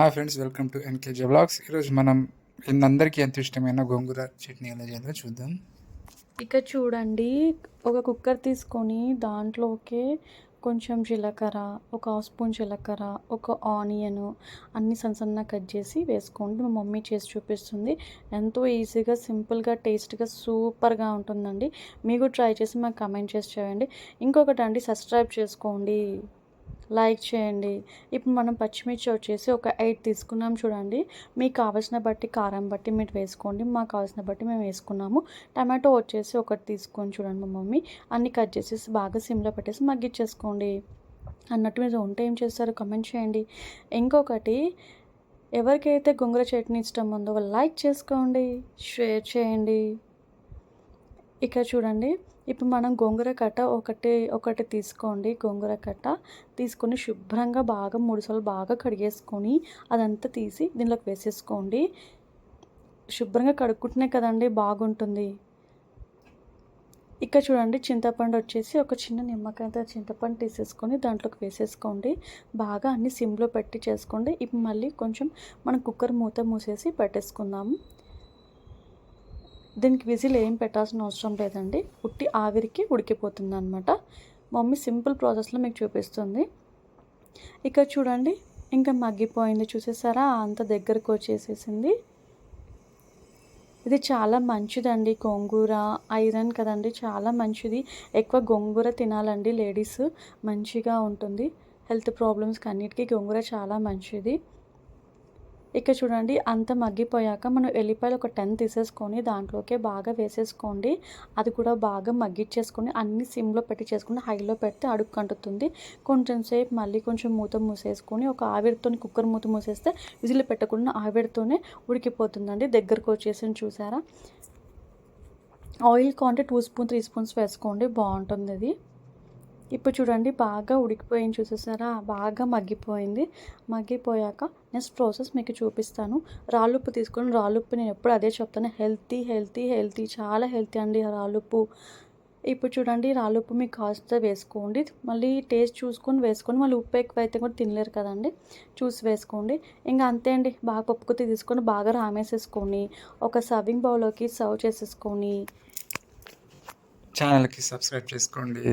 Hi friends welcome to NKJ blogs ఈరోజు మనం అందరికీ ఎంత ఇష్టమైన గోంగూర చట్నీ ఎలా చేయాలో చూద్దాం. ఇక చూడండి ఒక కుక్కర్ తీసుకొని దాంట్లోకి కొంచెం జీలకర్ర ఒక హాఫ్ స్పూన్ జీలకర్ర ఒక ఆనియన్ అన్ని సన్న సన్న కట్ చేసి వేసుకోండి. మా మమ్మీ చేసి చూపిస్తుంది. ఎంతో ఈజీగా సింపుల్గా టేస్ట్గా సూపర్గా ఉంటుందండి. మీకు ట్రై చేసి మాకు కమెంట్ చేసి చేయండి ఇంకొకటి అండి సబ్స్క్రైబ్ చేసుకోండి. లైక్ చేయండి. ఇప్పుడు మనం పచ్చిమిర్చి వచ్చేసి ఒక ఎయిట్ తీసుకున్నాం చూడండి. మీకు కావాల్సిన బట్టి కారం బట్టి మీరు వేసుకోండి. మాకు కావాల్సిన బట్టి మేము వేసుకున్నాము. టమాటో వచ్చేసి ఒకటి తీసుకొని చూడండి మా మమ్మీ. అన్ని కట్ చేసేసి బాగా సిమ్లో పెట్టేసి మగ్గిచ్చేసుకోండి అన్నట్టు మీరు ఉంటే ఏం చేస్తారు? కమెంట్ చేయండి. ఇంకొకటి ఎవరికైతే గొంగర చట్నీ ఇష్టం ఉందో వాళ్ళు లైక్ చేసుకోండి. షేర్ చేయండి. ఇక్కడ చూడండి. ఇప్పుడు మనం గోంగూర కట్ట ఒకటి ఒకటి తీసుకోండి. గోంగూర కట్ట తీసుకొని శుభ్రంగా బాగా మూడుసార్లు బాగా కడిగేసుకొని అదంతా తీసి దీనిలోకి వేసేసుకోండి. శుభ్రంగా కడుక్కుంటునే కదండి బాగుంటుంది. ఇక్కడ చూడండి చింతపండు వచ్చేసి ఒక చిన్న నిమ్మకాయతో చింతపండు తీసేసుకొని దాంట్లోకి వేసేసుకోండి. బాగా అన్ని సిమ్లో పెట్టి చేసుకోండి. ఇప్పుడు మళ్ళీ కొంచెం మనం కుక్కర్ మూత మూసేసి పెట్టేసుకుందాము దీనికి విజిల్ ఏం పెట్టాల్సిన అవసరం లేదండి. ఉట్టి ఆవిరికి ఉడికిపోతుంది అనమాట మమ్మీ సింపుల్ ప్రాసెస్లో మీకు చూపిస్తుంది. ఇక్కడ చూడండి ఇంకా మగ్గిపోయింది చూసేసారా? అంత దగ్గరకు వచ్చేసేసింది. ఇది చాలా మంచిదండి గోంగూర ఐరన్ కదండి చాలా మంచిది. ఎక్కువ గోంగూర తినాలండి లేడీస్ మంచిగా ఉంటుంది. హెల్త్ ప్రాబ్లమ్స్కి అన్నిటికీ గోంగూర చాలా మంచిది. ఇక చూడండి అంత మగ్గిపోయాక మనం ఎల్లిపాయలు ఒక టెన్ తీసేసుకొని దాంట్లోకే బాగా వేసేసుకోండి. అది కూడా బాగా మగ్గిచ్చేసుకొని అన్ని సిమ్లో పెట్టి చేసుకుని హైలో పెడితే అడుగు కంటుతుంది. కొంచెం సేపు మళ్ళీ కొంచెం మూత మూసేసుకొని ఒక ఆవిరితో కుక్కర్ మూత మూసేస్తే విజిల్ పెట్టకుండా ఆవిరితోనే ఉడికిపోతుందండి. దగ్గరకు వచ్చేసి చూసారా? ఆయిల్ కాంటే టూ స్పూన్ త్రీ స్పూన్స్ వేసుకోండి బాగుంటుంది అది. ఇప్పుడు చూడండి బాగా ఉడికిపోయింది చూసేసారా? బాగా మగ్గిపోయింది. మగ్గిపోయాక నెక్స్ట్ ప్రాసెస్ మీకు చూపిస్తాను. రాళ్ళుప్పు తీసుకొని రాళ్ళుప్పు నేను ఎప్పుడు అదే చెప్తాను. హెల్తీ హెల్తీ హెల్తీ చాలా హెల్తీ అండి రాళ్ళుప్పు. ఇప్పుడు చూడండి రాళ్ళుప్పు మీకు కాస్త వేసుకోండి. మళ్ళీ టేస్ట్ చూసుకొని వేసుకొని మళ్ళీ ఉప్పు ఎక్కువ అయితే కూడా తినలేరు కదండి. చూసి వేసుకోండి. ఇంకా అంతే అండి. బాగా పప్పుకొత్తి తీసుకొని బాగా రామేసేసుకొని ఒక సర్వింగ్ బౌల్లోకి సర్వ్ చేసేసుకొని. ఛానల్కి సబ్స్క్రైబ్ చేసుకోండి.